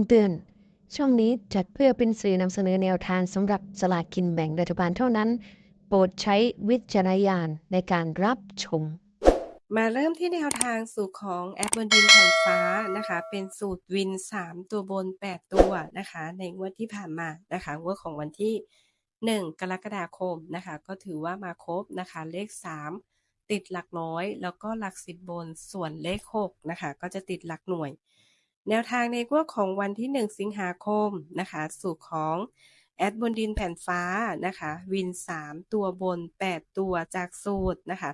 ำเตือน ช่องนี้จัดเพื่อเป็นสื่อนำเสนอแนวทางสำหรับสลากกินแบ่งรัฐบาลเท่านั้น โปรดใช้วิจารณญาณในการรับชม มาเริ่มที่แนวทางสูตรของแอดบนดินแผ่นฟ้านะคะ เป็นสูตรวิน 3 ตัวบน 8 ตัวนะคะ ในงวดที่ผ่านมานะคะงวดของวันที่ 1 กรกฎาคมนะคะ ก็ถือว่ามาครบนะคะเลข 3 ติดหลักร้อย แล้วก็หลักสิบบนส่วนเลข 6 นะคะ ก็จะติดหลักหน่วย แนวทางในงวดของวันที่ 1 สิงหาคมนะคะสูตรของแอดบนดินแผ่นฟ้านะคะ วิน 3 ตัวบน 8 ตัวจากสูตรนะคะ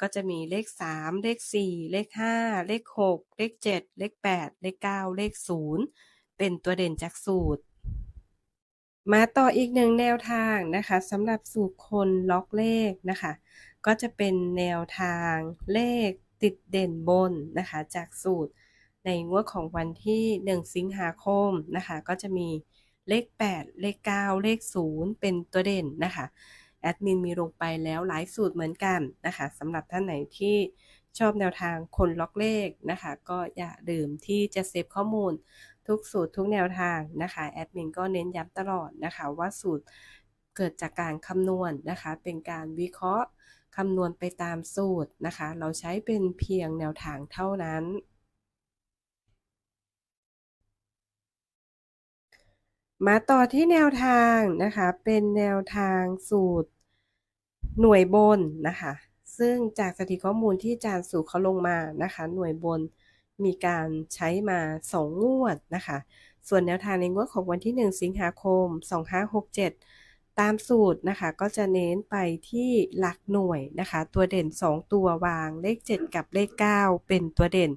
ก็จะมีเลข 3 เลข 4 เลข 5 เลข 6 เลข 7 เลข 8 เลข 9 เลข 0 เป็นตัวเด่นจากสูตร มาต่ออีกหนึ่งแนวทางนะคะสำหรับสูตรคนล็อกเลขนะคะ ก็จะเป็นแนวทางเลขติดเด่นบนนะคะจากสูตร ในงวดของวันที่ 1 สิงหาคมนะคะ ก็จะมีเลข 8 เลข 9 เลข 0 เป็นตัวเด่นนะคะ แอดมินมีลงไปแล้วหลายสูตรเหมือนกันนะคะสำหรับท่านไหนที่ชอบแนวทางคนล็อกเลขนะคะ ก็อย่าลืมที่จะเซฟข้อมูลทุกสูตรทุกแนวทางนะคะ แอดมินก็เน้นย้ำตลอดนะคะว่าสูตรเกิดจากการคำนวณนะคะ เป็นการวิเคราะห์คำนวณไปตามสูตรนะคะ เราใช้เป็นเพียงแนวทางเท่านั้น มาต่อที่แนวทางนะคะ เป็นแนวทางสูตรหน่วยบนนะคะ ซึ่งจากสถิติข้อมูลที่อาจารย์สู่เขาลงมานะคะ หน่วยบนมีการใช้มา 2 งวดนะคะ ส่วนแนวทางในงวดของวันที่ 1 สิงหาคม 2567 ตามสูตรนะคะ ก็จะเน้นไปที่หลักหน่วยนะคะ ตัวเด่น 2 ตัววางเลข 7 กับเลข 9 เป็นตัวเด่น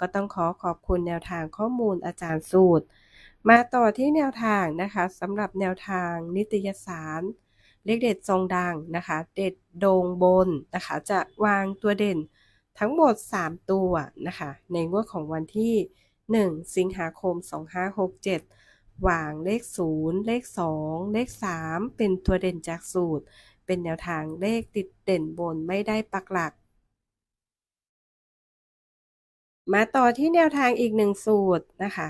ก็ต้องขอขอบคุณแนวทางข้อมูลอาจารย์สูตร มาต่อที่แนวทางนะคะสำหรับแนวทางนิตยสาร เลขเด็ดทรงดังนะคะ เด็ดโดงบนนะคะ จะวางตัวเด่นทั้งหมด 3 ตัวนะคะ ในงวดของวันที่ 1 สิงหาคม 2567 วางเลข 0 เลข 2 เลข 3 เป็นตัวเด่นจากสูตร เป็นแนวทางเลขติดเด่นบนไม่ได้ปักหลัก มาต่อที่แนวทางอีกหนึ่งสูตรนะคะ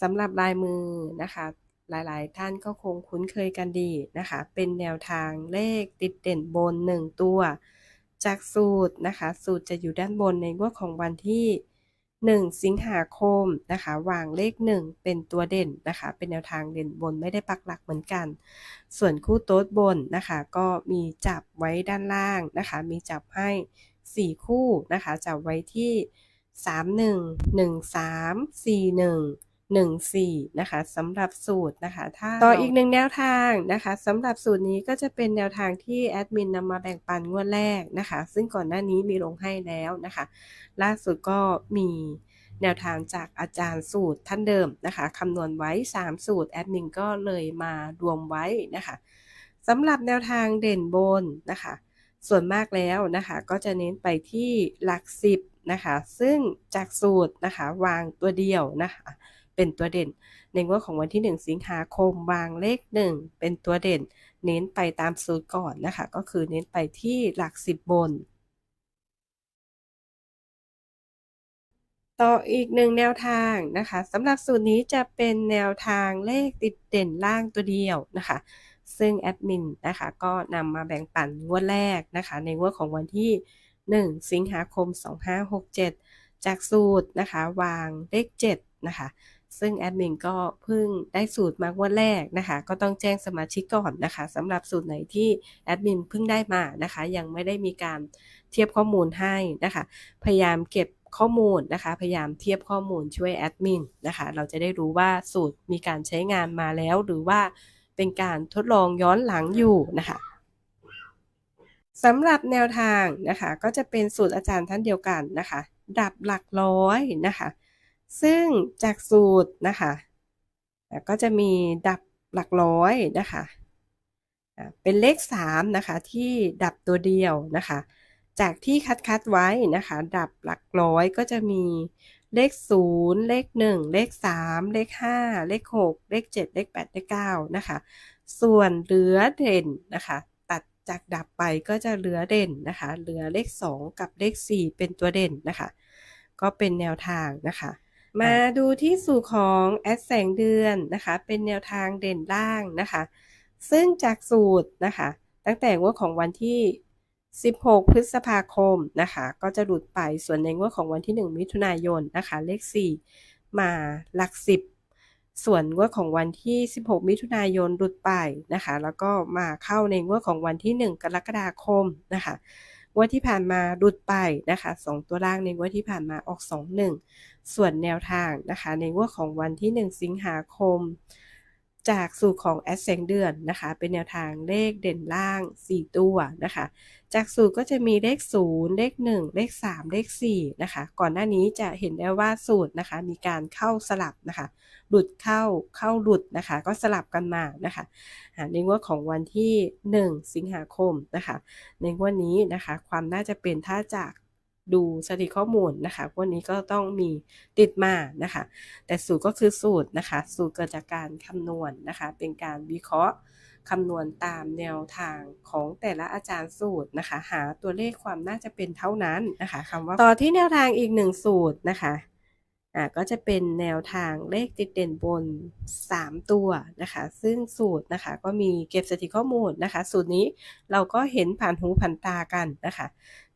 สำหรับลายมือนะคะ หลายๆ ท่านก็คงคุ้นเคยกันดีนะคะ เป็นแนวทางเลขติดเด่นบน 1 ตัว จากสูตรนะคะ สูตรจะอยู่ด้านบนในงวดของวันที่ 1 สิงหาคมนะคะ วางเลข 1 เป็นตัวเด่นนะคะ เป็นแนวทางเด่นบนไม่ได้ปักหลักเหมือนกัน ส่วนคู่โต๊ดบนนะคะ ก็มีจับไว้ด้านล่างนะคะ มีจับให้ 4 คู่นะคะ จับไว้ที่ 31 13 41 14 นะคะสำหรับสูตรนะคะถ้าต่ออีกหนึ่งแนวทางนะคะสำหรับสูตรนี้ก็จะเป็นแนวทางที่แอดมินนำมาแบ่งปันงวดแรกนะคะ ซึ่งก่อนหน้านี้มีลงให้แล้วนะคะ ล่าสุดก็มีแนวทางจากอาจารย์สูตรท่านเดิมนะคะคำนวณไว้ 3 สูตร แอดมินก็เลยมารวมไว้นะคะสำหรับแนวทางเด่นบนนะคะ ส่วนมากแล้วนะคะก็จะเน้นไปที่หลักสิบนะคะ ซึ่งจากสูตรนะคะวางตัวเดียวนะคะ เป็นตัวเด่น ในงวดของวันที่ 1 สิงหาคมวางเลข 1 เป็นตัวเด่น เน้นไปตามสูตรก่อนนะคะ ก็คือเน้นไปที่หลักสิบบน ต่ออีกหนึ่งแนวทางนะคะสำหรับสูตรนี้จะเป็นแนวทางเลขติดเด่นล่างตัวเดียวนะคะซึ่งแอดมินนะคะก็นำมาแบ่งปันงวดแรกนะคะในงวดของวันที่ 1 สิงหาคม 2567 จากสูตรนะคะวางเลข7นะคะ ซึ่งแอดมินก็เพิ่งได้สูตรมางวดแรกนะคะ ก็ต้องแจ้งสมาชิกก่อนนะคะสำหรับสูตรไหนที่แอดมินเพิ่งได้มานะคะ ยังไม่ได้มีการเทียบข้อมูลให้นะคะ พยายามเก็บข้อมูลนะคะ พยายามเทียบข้อมูลช่วยแอดมินนะคะ เราจะได้รู้ว่าสูตรมีการใช้งานมาแล้ว หรือว่าเป็นการทดลองย้อนหลังอยู่นะคะสำหรับแนวทางนะคะ ก็จะเป็นสูตรอาจารย์ท่านเดียวกันนะคะ ดับหลักร้อยนะคะ ซึ่งจากสูตรนะคะก็จะมีดับหลักร้อยนะคะเป็นเลข 3 นะคะ ที่ดับตัวเดียวนะคะ จากที่คัดคัดไว้นะคะ ดับหลักร้อยก็จะมีเลข 0 เลข 1 เลข 3 เลข 5 เลข 6 เลข 7 เลข 8 เลข 9 นะคะ ส่วนเหลือเด่นนะคะ ตัดจากดับไปก็จะเหลือเด่นนะคะ เหลือเลข 2 กับเลข 4 เป็นตัวเด่นนะคะ ก็เป็นแนวทางนะคะ มาดูที่สูตรของแอดแสงเดือนนะคะ เป็นแนวทางเด่นล่างนะคะ ซึ่งจากสูตรนะคะ ตั้งแต่งวดของวันที่ 16 พฤษภาคมนะคะ ก็จะหลุดไปส่วนในงวดของวันที่ 1 มิถุนายนนะคะ เลข 4 มาหลัก 10 ส่วนงวดของวันที่ 16 มิถุนายนหลุดไปนะคะ แล้วก็มาเข้าในงวดของวันที่ 1 กรกฎาคมนะคะ งวดที่ผ่านมาดุดไปนะคะสองตัวล่างในงวดที่ผ่านมาออก 2 1 ส่วนแนวทางนะคะ ในงวดของวันที่ 1 สิงหาคม จากสูตรของแอดแสงเดือนนะคะ เป็นแนวทางเลขเด่นล่าง 4 ตัวนะคะ จากสูตรก็จะมีเลข 0 เลข 1 เลข 3 เลข 4 นะคะ ก่อนหน้านี้จะเห็นได้ว่าสูตรนะคะ มีการเข้าสลับนะคะ หลุดเข้าเข้าหลุดนะคะ ก็สลับกันมานะคะในงวดของวันที่ 1 สิงหาคมนะคะ ในงวดนี้นะคะ ความน่าจะเป็นถ้าจาก ดูสถิติข้อมูลนะคะงวันนี้ก็ต้องมีติดมานะคะ แต่สูตรก็คือสูตรนะคะ สูตรเกิดจากการคำนวณนะคะ เป็นการวิเคราะห์คำนวณตามแนวทางของแต่ละอาจารย์สูตรนะคะ หาตัวเลขความน่าจะเป็นเท่านั้นนะคะคำว่าต่อที่แนวทางอีกหนึ่งสูตรนะคะอ่าก็จะเป็นแนวทางเลขติดเด่นบน 3 ตัวนะคะ ซึ่งสูตรนะคะก็มีเก็บสถิติข้อมูลนะคะ สูตรนี้เราก็เห็นผ่านหูผ่านตากันนะคะ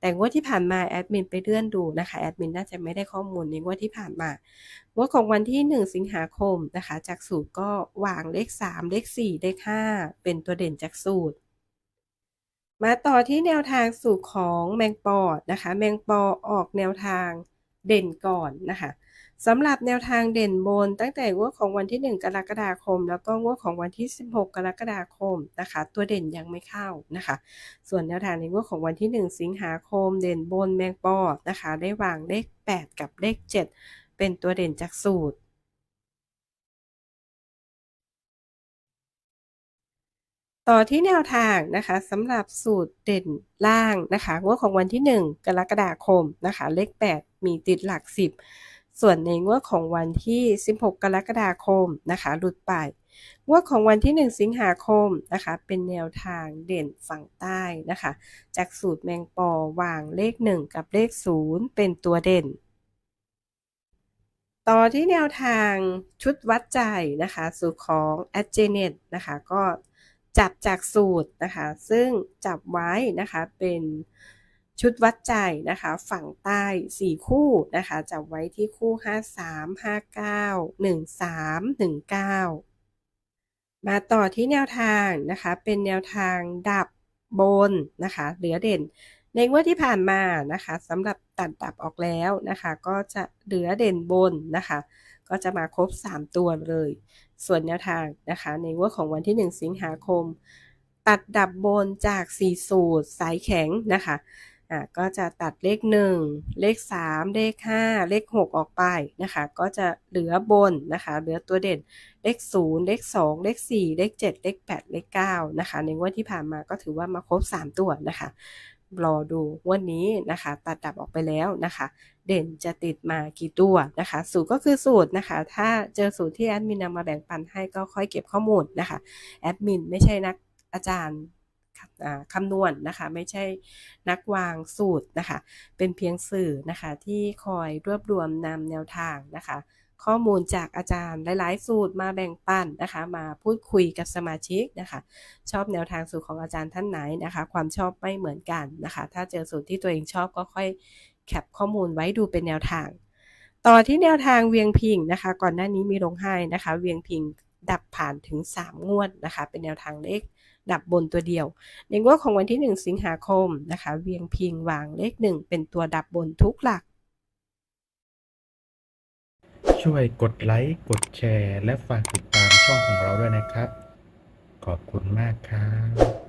แต่งวดที่ผ่านมาแอดมินไปเลื่อนดูนะคะแอดมินน่าจะไม่ได้ข้อมูลในงวดที่ผ่านมางวดของวันที่ 1 สิงหาคมนะคะจากสูตรก็วางเลข 3 เลข 4 เลข 5 เป็นตัวเด่นจากสูตร มาต่อที่แนวทางสูตรของแมงปอนะคะ แมงปอออกแนวทางเด่นก่อนนะคะ สำหรับแนวทางเด่นบนตั้งแต่งวดของวันที่ 1 กรกฎาคม แล้วก็งวดของวันที่ 16 กรกฎาคมนะคะ ตัวเด่นยังไม่เข้านะคะ ส่วนแนวทางในงวดของวันที่ 1 สิงหาคม เด่นบนแมงปอนะคะ ได้วางเลข 8 กับเลข 7 เป็นตัวเด่นจากสูตรต่อที่แนวทางนะคะสำหรับสูตรเด่นล่างนะคะงวดของวันที่ 1 กรกฎาคมนะคะ เลข 8 มีติดหลัก 10 ส่วนในงวดของวันที่ 16 กรกฎาคมนะคะ หลุดไป งวดของวันที่ 1 สิงหาคมนะคะ เป็นแนวทางเด่นฝั่งใต้นะคะ จากสูตรแมงปอวางเลข 1 กับเลข 0 เป็นตัวเด่น ต่อที่แนวทางชุดวัดใจนะคะ สูตรของ a g e n e t นะคะ ก็จับจากสูตรนะคะ ซึ่งจับไว้นะคะเป็น ชุดวัดใจนะคะ ฝั่งใต้ 4 คู่นะคะจับไว้ที่คู่ 53 59 13 19 มาต่อที่แนวทางนะคะ เป็นแนวทางดับบนนะคะ เหลือเด่น ในงวดที่ผ่านมานะคะสำหรับตัดดับออกแล้วนะคะ ก็จะเหลือเด่นบนนะคะ ก็จะมาครบ 3 ตัวเลย ส่วนแนวทางนะคะ ในงวดของวันที่ 1 สิงหาคม ตัดดับบนจาก 4 สูตรสายแข็งนะคะ อ่าก็จะตัดเลข 1 เลข 3 เลข 5 เลข 6 ออกไปนะคะ ก็จะเหลือบนนะคะ เหลือตัวเด่นเลข 0 เลข 2 เลข 4 เลข 7 เลข 8 เลข 9 นะคะ ในงวดที่ผ่านมาก็ถือว่ามาครบ 3 ตัวนะคะ รอดูวันนี้นะคะ ตัดดับออกไปแล้วนะคะ เด่นจะติดมากี่ตัวนะคะ สูตรก็คือสูตรนะคะ ถ้าเจอสูตรที่แอดมินนำมาแบ่งปันให้ก็ค่อยเก็บข้อมูลนะคะ แอดมินไม่ใช่นักอาจารย์ คำนวณนนะคะ ไม่ใช่นักวางสูตรนะคะ เป็นเพียงสื่อนะคะที่คอยรวบรวมนำแนวทางนะคะ ข้อมูลจากอาจารย์หลาย ๆ สูตรมาแบ่งปันนะคะ มาพูดคุยกับสมาชิกนะคะ ชอบแนวทางสูตรของอาจารย์ท่านไหนนะคะ ความชอบไม่เหมือนกันนะคะ ถ้าเจอสูตรที่ตัวเองชอบก็ค่อยแคปข้อมูลไว้ดูเป็นแนวทาง ต่อที่แนวทางเวียงพิงนะคะ ก่อนหน้านี้มีลงให้นะคะ เวียงพิงดับผ่านถึง 3 งวดนะคะ เป็นแนวทางเลข ดับบนตัวเดียว ในงวดของวันที่ 1 สิงหาคมนะคะ เวียงพิงวางเลข 1 เป็นตัวดับบนทุกหลัก ช่วยกดไลค์ กดแชร์ และฝากติดตามช่องของเราด้วยนะครับ ขอบคุณมากครับ